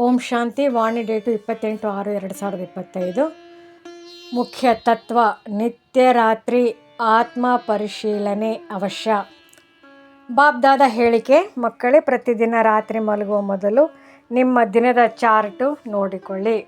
ಓಂ ಶಾಂತಿ, ವಾಣಿ date ಇಪ್ಪತ್ತೆಂಟು ಆರು ಎರಡು ಸಾವಿರದ ಇಪ್ಪತ್ತೈದು. ಮುಖ್ಯ ತತ್ವ, ನಿತ್ಯ ರಾತ್ರಿ, ಆತ್ಮ ಪರಿಶೀಲನೆ ಅವಶ್ಯ. ಬಾಬ್ದಾದ ಹೇಳಿಕೆ, ಮಕ್ಕಳೇ, ಪ್ರತಿದಿನ ರಾತ್ರಿ ಮಲಗುವ ಮೊದಲು ನಿಮ್ಮ ದಿನದ ಚಾರ್ಟು ನೋಡಿಕೊಳ್ಳಿ.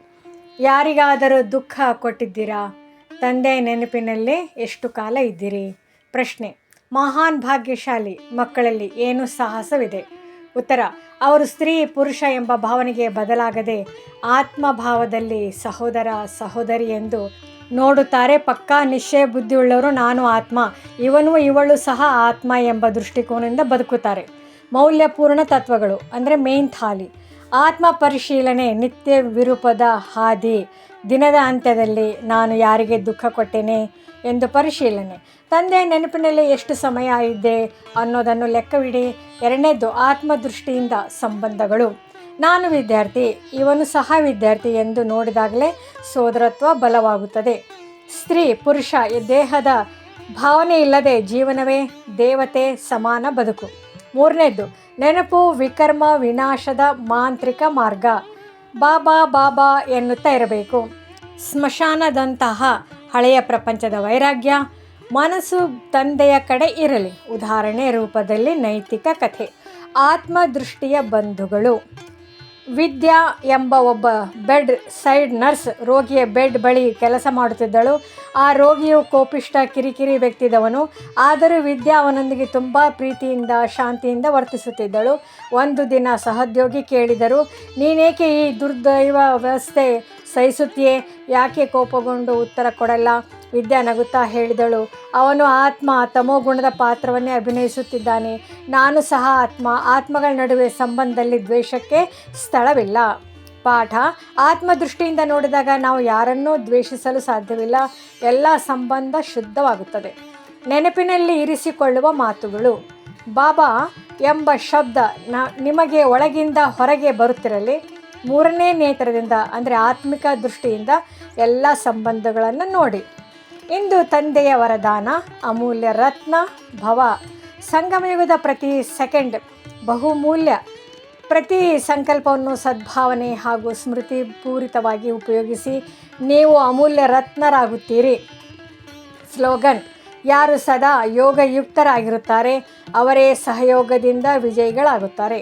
ಯಾರಿಗಾದರೂ ದುಃಖ ಕೊಟ್ಟಿದ್ದೀರಾ? ತಂದೆ ನೆನಪಿನಲ್ಲಿ ಎಷ್ಟು ಕಾಲ ಇದ್ದೀರಿ? ಪ್ರಶ್ನೆ. ಮಹಾನ್ ಭಾಗ್ಯಶಾಲಿ ಮಕ್ಕಳಲ್ಲಿ ಏನು ಸಾಹಸವಿದೆ? ಉತ್ತರ, ಅವರು ಸ್ತ್ರೀ, ಪುರುಷ ಎಂಬ ಭಾವನೆಗೆ ಬದಲಾಗದೆ ಆತ್ಮಭಾವದಲ್ಲಿ ಸಹೋದರ, ಸಹೋದರಿ ಎಂದು ನೋಡುತ್ತಾರೆ. ಪಕ್ಕಾ, ನಿಶ್ಚಯ ಬುದ್ಧಿಯುಳ್ಳವರು ನಾನು ಆತ್ಮ, ಇವನು ಇವಳು ಸಹ ಆತ್ಮ ಎಂಬ ದೃಷ್ಟಿಕೋನದಿಂದ ಬದುಕುತ್ತಾರೆ. ಮೌಲ್ಯಪೂರ್ಣ ತತ್ವಗಳು, ಅಂದರೆ ಮೇನ್ ಥಾಲಿ. ಆತ್ಮ ಪರಿಶೀಲನೆ ನಿತ್ಯ ವಿರೂಪದ ಹಾದಿ. ದಿನದ ಅಂತ್ಯದಲ್ಲಿ ನಾನು ಯಾರಿಗೆ ದುಃಖ ಕೊಟ್ಟೇನೆ ಎಂದು ಪರಿಶೀಲನೆ. ತಂದೆ ನೆನಪಿನಲ್ಲಿ ಎಷ್ಟು ಸಮಯ ಇದ್ದೆ ಅನ್ನೋದನ್ನು ಲೆಕ್ಕವಿಡಿ. ಎರಡನೇದು, ಆತ್ಮದೃಷ್ಟಿಯಿಂದ ಸಂಬಂಧಗಳು. ನಾನು ವಿದ್ಯಾರ್ಥಿ, ಇವನು ಸಹ ವಿದ್ಯಾರ್ಥಿ ಎಂದು ನೋಡಿದಾಗಲೇ ಸೋದರತ್ವ ಬಲವಾಗುತ್ತದೆ. ಸ್ತ್ರೀ, ಪುರುಷ, ಈ ದೇಹದ ಭಾವನೆ ಇಲ್ಲದೆ ಜೀವನವೇ ದೇವತೆ ಸಮಾನ ಬದುಕು. ಮೂರನೇದ್ದು ನೆನಪು ವಿಕರ್ಮ ವಿನಾಶದ ಮಾಂತ್ರಿಕ ಮಾರ್ಗ. ಬಾಬಾ ಬಾಬಾ ಎನ್ನುತ್ತಾ ಇರಬೇಕು. ಸ್ಮಶಾನದಂತಹ ಹಳೆಯ ಪ್ರಪಂಚದ ವೈರಾಗ್ಯ, ಮನಸ್ಸು ತಂದೆಯ ಕಡೆ ಇರಲಿ. ಉದಾಹರಣೆ ರೂಪದಲ್ಲಿ ನೈತಿಕ ಕಥೆ, ಆತ್ಮದೃಷ್ಟಿಯ ಬಂಧುಗಳು. ವಿದ್ಯಾ ಎಂಬ ಒಬ್ಬ ಬೆಡ್ ಸೈಡ್ ನರ್ಸ್ ರೋಗಿಯ ಬೆಡ್ ಬಳಿ ಕೆಲಸ ಮಾಡುತ್ತಿದ್ದಳು. ಆ ರೋಗಿಯು ಕೋಪಿಷ್ಟ, ಕಿರಿಕಿರಿ ವ್ಯಕ್ತಿದವನು. ಆದರೂ ವಿದ್ಯಾ ಅವನೊಂದಿಗೆ ತುಂಬ ಪ್ರೀತಿಯಿಂದ, ಶಾಂತಿಯಿಂದ ವರ್ತಿಸುತ್ತಿದ್ದಳು. ಒಂದು ದಿನ ಸಹೋದ್ಯೋಗಿ ಕೇಳಿದರು, ನೀನೇಕೆ ಈ ದುರ್ದೈವ ವ್ಯವಸ್ಥೆ ಸಹಿಸುತ್ತೀಯೇ? ಯಾಕೆ ಕೋಪಗೊಂಡು ಉತ್ತರ ಕೊಡಲ್ಲ? ವಿದ್ಯಾ ನಗುತ್ತಾ ಹೇಳಿದಳು. ಅವನು ಆತ್ಮ ತಮೋಗುಣದ ಪಾತ್ರವನ್ನೇ ಅಭಿನಯಿಸುತ್ತಿದ್ದಾನೆ. ನಾನು ಸಹ ಆತ್ಮ. ಆತ್ಮಗಳ ನಡುವೆ ಸಂಬಂಧದಲ್ಲಿ ದ್ವೇಷಕ್ಕೆ ಸ್ಥಳವಿಲ್ಲ. ಪಾಠ. ಆತ್ಮದೃಷ್ಟಿಯಿಂದ ನೋಡಿದಾಗ ನಾವು ಯಾರನ್ನೂ ದ್ವೇಷಿಸಲು ಸಾಧ್ಯವಿಲ್ಲ. ಎಲ್ಲ ಸಂಬಂಧ ಶುದ್ಧವಾಗುತ್ತದೆ. ನೆನಪಿನಲ್ಲಿ ಇರಿಸಿಕೊಳ್ಳುವ ಮಾತುಗಳು. ಬಾಬಾ ಎಂಬ ಶಬ್ದ ನ ನಿಮಗೆ ಒಳಗಿಂದ ಹೊರಗೆ ಬರುತ್ತಿರಲಿ. ಮೂರನೇ ನೇತ್ರದಿಂದ, ಅಂದರೆ ಆತ್ಮಿಕ ದೃಷ್ಟಿಯಿಂದ ಎಲ್ಲ ಸಂಬಂಧಗಳನ್ನು ನೋಡಿ. ಇಂದು ತಂದೆಯ ವರದಾನ, ಅಮೂಲ್ಯ ರತ್ನ, ಭವ. ಸಂಗಮಯುಗದ ಪ್ರತಿ ಸೆಕೆಂಡ್ ಬಹುಮೂಲ್ಯ. ಪ್ರತಿ ಸಂಕಲ್ಪವನ್ನು ಸದ್ಭಾವನೆ ಹಾಗೂ ಸ್ಮೃತಿ ಪೂರಿತವಾಗಿ ಉಪಯೋಗಿಸಿ ನೀವು ಅಮೂಲ್ಯ ರತ್ನರಾಗುತ್ತೀರಿ. ಸ್ಲೋಗನ್, ಯಾರು ಸದಾ ಯೋಗಯುಕ್ತರಾಗಿರುತ್ತಾರೆ, ಅವರೇ ಸಹಯೋಗದಿಂದ ವಿಜಯಿಗಳಾಗುತ್ತಾರೆ.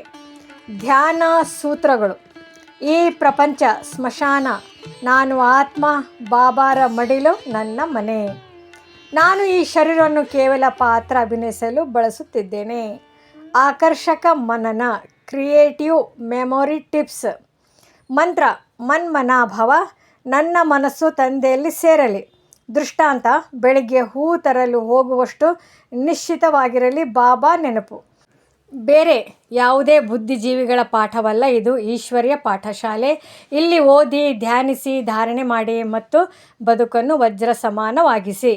ಧ್ಯಾನ ಸೂತ್ರಗಳು. ಈ ಪ್ರಪಂಚ ಸ್ಮಶಾನ. ನಾನು ಆತ್ಮ, ಬಾಬಾರ ಮಡಿಲು ನನ್ನ ಮನೆ. ನಾನು ಈ ಶರೀರವನ್ನು ಕೇವಲ ಪಾತ್ರ ಅಭಿನಯಿಸಲು ಬಳಸುತ್ತಿದ್ದೇನೆ. ಆಕರ್ಷಕ ಮನನ, ಕ್ರಿಯೇಟಿವ್ ಮೆಮೊರಿ ಟಿಪ್ಸ್. ಮಂತ್ರ, ಮನ್ಮನಾಭವ, ನನ್ನ ಮನಸ್ಸು ತಂದೆಯಲ್ಲಿ ಸೇರಲಿ. ದೃಷ್ಟಾಂತ, ಬೆಳಿಗ್ಗೆ ಹೂ ತರಲು ಹೋಗುವಷ್ಟು ನಿಶ್ಚಿತವಾಗಿರಲಿ ಬಾಬಾ ನೆನಪು. ಬೇರೆ ಯಾವುದೇ ಬುದ್ಧಿಜೀವಿಗಳ ಪಾಠವಲ್ಲ, ಇದು ಈಶ್ವರ್ಯ ಪಾಠಶಾಲೆ. ಇಲ್ಲಿ ಓದಿ, ಧ್ಯಾನಿಸಿ, ಧಾರಣೆ ಮಾಡಿ ಮತ್ತು ಬದುಕನ್ನು ವಜ್ರ ಸಮಾನವಾಗಿಸಿ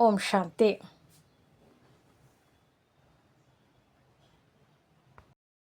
ಓಂ ಶಾಂತಿ.